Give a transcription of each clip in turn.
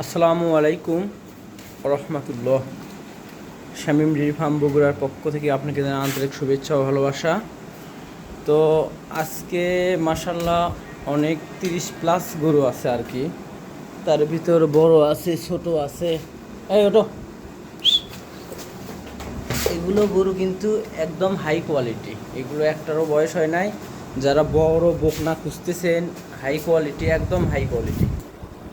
আসসালামু আলাইকুম রহমতুল্লাহ Shamim dairy farm বগুড়ার পক্ষ থেকে আপনাকে আন্তরিক শুভেচ্ছা ও ভালোবাসা। তো আজকে মাসাল্লাহ অনেক তিরিশ প্লাস গরু আছে আর কি। তার ভিতর বড় আছে, ছোট আছে। এই ওটো এগুলো গরু কিন্তু একদম হাই কোয়ালিটি। এগুলো একটারও বয়স হয় নাই। যারা বড় বকনা খুঁজতেছেন, হাই কোয়ালিটি, একদম হাই কোয়ালিটি।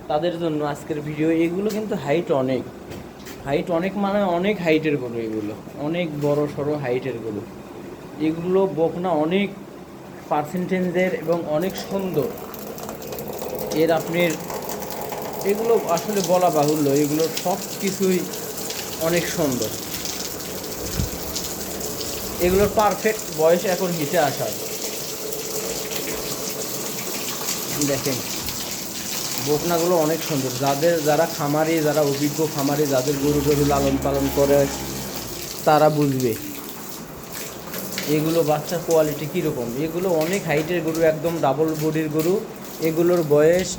তাদের জন্য আজকের ভিডিও এগুলো কিন্তু হাইট অনেক। হাইট অনেক মানে অনেক হাইটের গরু এগুলো। অনেক বড়, সড়ো হাইটের গরু। এগুলো বকনা অনেক পার্সেন্টেজের এবং অনেক সুন্দর। এর আপনার এগুলো আসলে বলা বাহুল্য, এগুলো সব কিছুই অনেক সুন্দর। এগুলোর পারফেক্ট বয়স এখন হিটে আসার। দেখেন। বকনাগুলো অনেক সুন্দর। যাদের যারা খামারি, যারা অভিজ্ঞ খামারি, যাদের গরু গরু লালন পালন করে, তারা বুঝবে। এগুলো বাচ্চার কোয়ালিটি কীরকম? এগুলো অনেক হাইটের গরু, একদম ডাবল বডির গরু। এগুলোর বয়স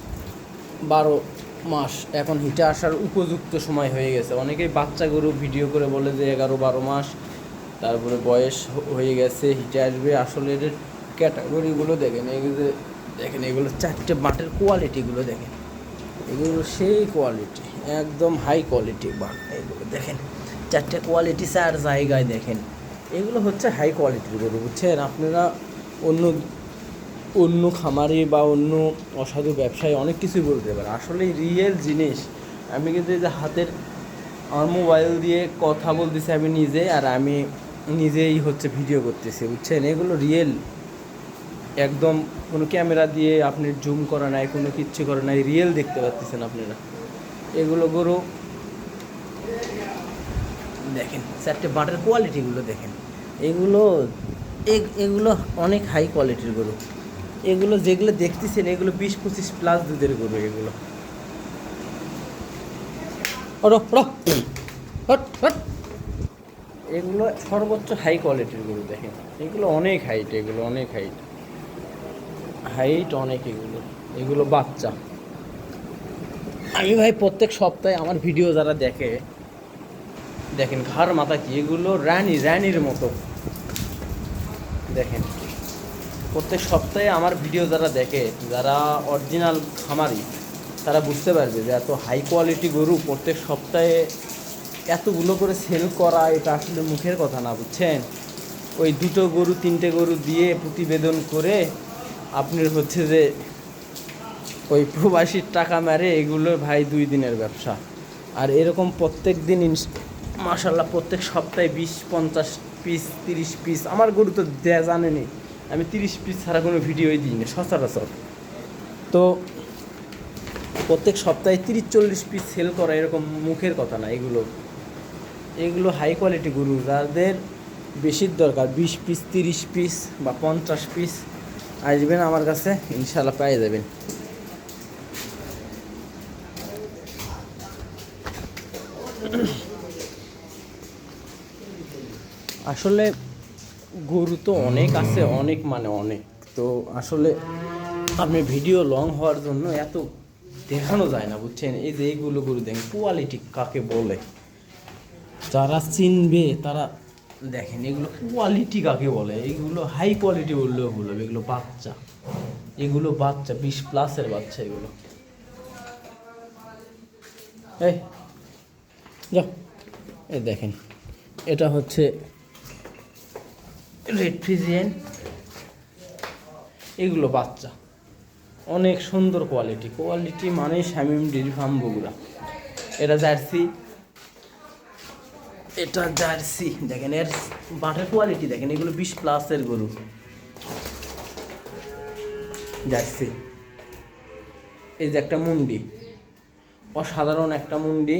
বারো মাস। এখন হিটে আসার উপযুক্ত সময় হয়ে গেছে। অনেকেই বাচ্চা গরু ভিডিও করে বলে যে এগারো বারো মাস। তারপরে বয়স হয়ে গেছে হিটে আসবে। আসলে এদের ক্যাটাগরিগুলো দেখেন। এগুলো দেখেন, এগুলো চারটে বাটের কোয়ালিটিগুলো দেখেন। এগুলো সেই কোয়ালিটি একদম হাই কোয়ালিটি বাট এগুলো। দেখেন, চারটে কোয়ালিটি চার জায়গায় দেখেন। এগুলো হচ্ছে হাই কোয়ালিটির গরু, বুঝছেন? আপনারা অন্য অন্য খামারি বা অন্য অসাধু ব্যবসায়ী অনেক কিছুই বলতে পারে আসলে রিয়েল জিনিস। আমি কিন্তু এই যে হাতের আমার মোবাইল দিয়ে কথা বলতেছি আমি নিজে, আর আমি নিজেই হচ্ছে ভিডিও করতেছি, বুঝছেন? এগুলো রিয়েল একদম কোনো ক্যামেরা দিয়ে আপনি জুম করা নাই, কোনো কিচ্ছু করা নাই রিয়েল দেখতে পাচ্ছেন আপনারা। এগুলো গরু, দেখেন, চারটে বাটার কোয়ালিটিগুলো দেখেন। এগুলো, এগ- এগুলো অনেক হাই কোয়ালিটির গরু। এগুলো যেগুলো দেখতেছেন, এগুলো বিশ পঁচিশ প্লাস দুধের গরু এগুলো। এগুলো সর্বোচ্চ হাই কোয়ালিটির গরু দেখেন। এগুলো অনেক হাইট এগুলো অনেক হাইট হাইট অনেক এগুলো। এগুলো বাচ্চা। আমি ভাই প্রত্যেক সপ্তাহে আমার ভিডিও যারা দেখে, দেখেন ঘাড়, মাথা কি? এগুলো রানী, রানীর মতো। দেখেন, প্রত্যেক সপ্তাহে আমার ভিডিও যারা দেখে, যারা অরিজিনাল খামারি, তারা বুঝতে পারবে যে এত হাই কোয়ালিটি গরু প্রত্যেক সপ্তাহে এতগুলো করে সেল করা, এটা আসলে মুখের কথা না, বুঝছেন? ওই দুটো গরু, তিনটে গরু দিয়ে প্রতিবেদন করে আপনার হচ্ছে যে ওই প্রবাসীর টাকা মারে এগুলো ভাই দুই দিনের ব্যবসা। আর এরকম প্রত্যেক দিন মাসাল্লাহ প্রত্যেক সপ্তাহে বিশ, পঞ্চাশ পিস, তিরিশ পিস। আমার গরু তো দেয়া জানেনি আমি তিরিশ পিস ছাড়া কোনো ভিডিওই দিই না, সচরাচর। তো প্রত্যেক সপ্তাহে তিরিশ, চল্লিশ পিস সেল করা এরকম মুখের কথা না এগুলো। এগুলো হাই কোয়ালিটি গরু, যাদের বেশির দরকার বিশ পিস, তিরিশ পিস বা পঞ্চাশ পিস আসবেন আমার কাছে ইনশাল্লাহ পেয়ে যাবেন। আসলে গরু তো অনেক আছে, অনেক মানে অনেক। তো আসলে আপনি ভিডিও লং হওয়ার জন্য এত দেখানো যায় না, বুঝছেন? এই যে এইগুলো গরু দেখেন কোয়ালিটি কাকে বলে? যারা চিনবে, তারা দেখেন, এগুলো কোয়ালিটি কাকে বলে? এগুলো হাই কোয়ালিটি বললেও ভুল হবে। এগুলো বাচ্চা। এগুলো বাচ্চা, বিশ প্লাসের বাচ্চা এগুলো। এই, যাও। এই দেখেন, এটা হচ্ছে রেড ফ্রিজিয়ান এগুলো বাচ্চা। অনেক সুন্দর কোয়ালিটি কোয়ালিটি মানে শামিম ডেরি ফার্ম বগুড়া। এটা জার্সি। এটা জার্সি, দেখেন এর বাটার কোয়ালিটি দেখেন এগুলো বিশ প্লাসের গরু। জার্সি। এই যে একটা মুন্ডি। অসাধারণ একটা মুন্ডি,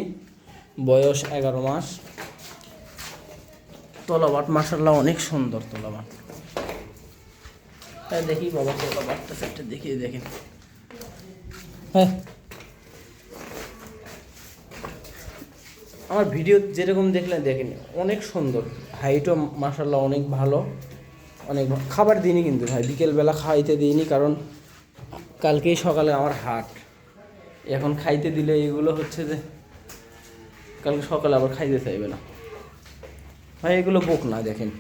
বয়স এগারো মাস। তলাবাট মাসাল্লাহ অনেক সুন্দর তলাবাট। হ্যাঁ দেখি বাবা, তলাবাটটা সেটা দেখিয়ে দেখেন। হ্যাঁ। আমার ভিডিও যেরকম দেখলেন দেখেনি, অনেক সুন্দর। হাইটও মাসাল্লাহ অনেক ভালো। অনেক খাবার দিইনি কিন্তু ভাই, বিকেলবেলা খাইতে দিইনি কারণ কালকেই সকালে আমার হাট। এখন খাইতে দিলে এগুলো হচ্ছে যে, কালকে সকালে আবার খাইতে চাইবে না। ভাই, এগুলো বোক না দেখেন।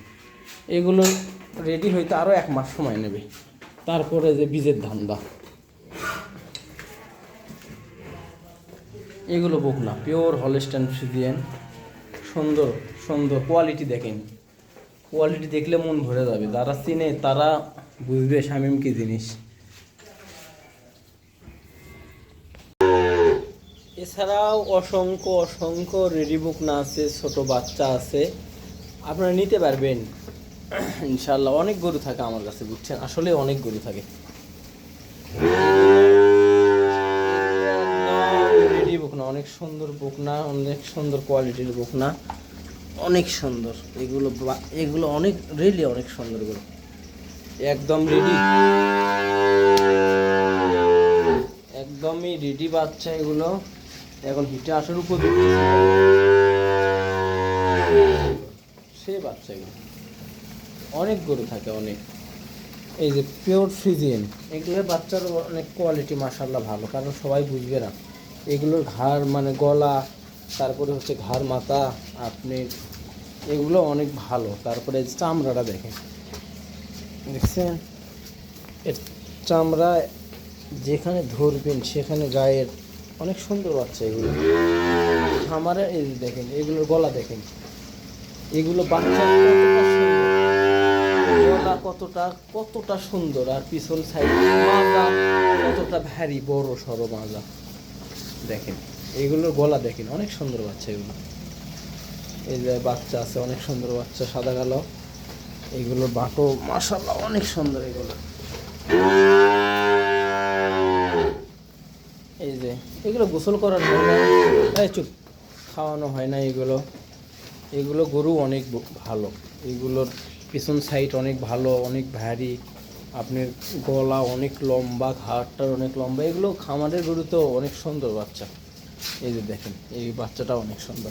এগুলো রেডি হইতে আরও এক মাস সময় নেবে। তারপরে যে বীজের ধান্দা। এগুলো বুক না পিওর হলস্টাইন ফ্রিজিয়ান সুন্দর সুন্দর কোয়ালিটি দেখেন। কোয়ালিটি দেখলে মন ভরে যাবে। যারা চিনে তারা বুঝবে শামিম কি জিনিস। এছাড়াও অসংখ্য অসংখ্য রেডি বুক না আছে, ছোট বাচ্চা আছে। আপনারা নিতে পারবেন। ইনশাল্লাহ অনেক গরু থাকে আমার কাছে, বুঝছেন? আসলে অনেক গরু থাকে। সুন্দর বুক না, অনেক সুন্দর কোয়ালিটির বুক না, অনেক সুন্দর। এগুলো এগুলো অনেক রেলি অনেক সুন্দর এগুলো। একদম রেডি একদমই রেডি বাচ্চা এগুলো। এখন হিটে আসার উপযুক্ত সে বাচ্চা এগুলো। অনেক গরু থাকে, অনেক। এই যে পিওর ফ্রিজিয়ান এগুলোর বাচ্চার অনেক কোয়ালিটি মাসাল্লাহ ভালো, কারণ সবাই বুঝবে না। এগুলোর ঘাড় মানে গলা, তারপরে হচ্ছে ঘাড় মাথা, আপনি, এগুলো অনেক ভালো। তারপরে চামড়াটা দেখেন। দেখছেন? এর চামড়া যেখানে ধরবেন সেখানে গায়ের অনেক সুন্দর বাচ্চা এগুলো। খামারে এই দেখেন, এগুলোর গলা দেখেন। এগুলো বাচ্চা গলা কতটা কতটা সুন্দর। আর পিছন সাইড মাজা কতটা ভারী, বড় সড়ো মাজা। দেখেন এগুলোর গলা দেখেন, অনেক সুন্দর বাচ্চা এগুলো। এই যে বাচ্চা আছে, অনেক সুন্দর বাচ্চা, সাদা কালো। এগুলোর বাটো মাসাল্লাহ অনেক সুন্দর এগুলো। এই যে, এগুলো গোসল করার চুপ, খাওয়ানো হয় না এগুলো। এগুলো গরু অনেক ভালো। এগুলোর পিছন সাইড অনেক ভালো, অনেক ভারী। আপনার গলা অনেক লম্বা ঘাটটা অনেক লম্বা, এগুলো খামারের গরু তো অনেক সুন্দর বাচ্চা। এই যে দেখেন, এই বাচ্চাটা অনেক সুন্দর।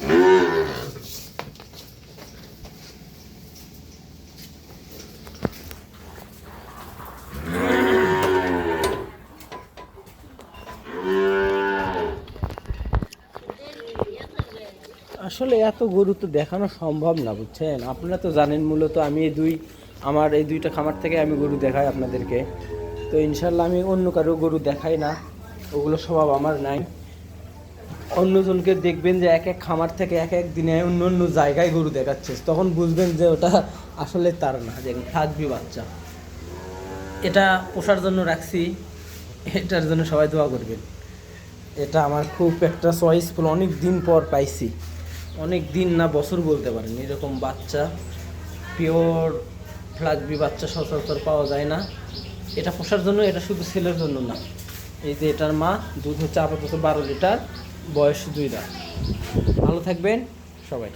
আসলে এত গরু তো দেখানো সম্ভব না, বুঝছেন? আপনারা তো জানেন, মূলত আমি এই দুই আমার এই দুইটা খামার থেকে আমি গরু দেখাই আপনাদেরকে। তো ইনশাল্লাহ আমি অন্য কারও গরু দেখাই না, ওগুলো স্বভাব আমার নাই। অন্যজনকে দেখবেন যে এক এক খামার থেকে এক এক দিনে অন্য অন্য জায়গায় গরু দেখাচ্ছে, তখন বুঝবেন যে ওটা আসলে তার না, যে থাকবি বাচ্চা। এটা পোষার জন্য রাখছি, এটার জন্য সবাই দোয়া করবেন। এটা আমার খুব একটা চয়েসফুল অনেক দিন পর পাইছি। অনেক দিন না বছর বলতে পারেন, এরকম বাচ্চা পিওর ফ্লাগবি বাচ্চা সচরাচর পাওয়া যায় না। এটা পোষার জন্য, এটা শুধু ছেলের জন্য না। এই যে এটার মা, দুধ হচ্ছে আপাতত বারো লিটার, বয়স দুই রাত। ভালো থাকবেন সবাই।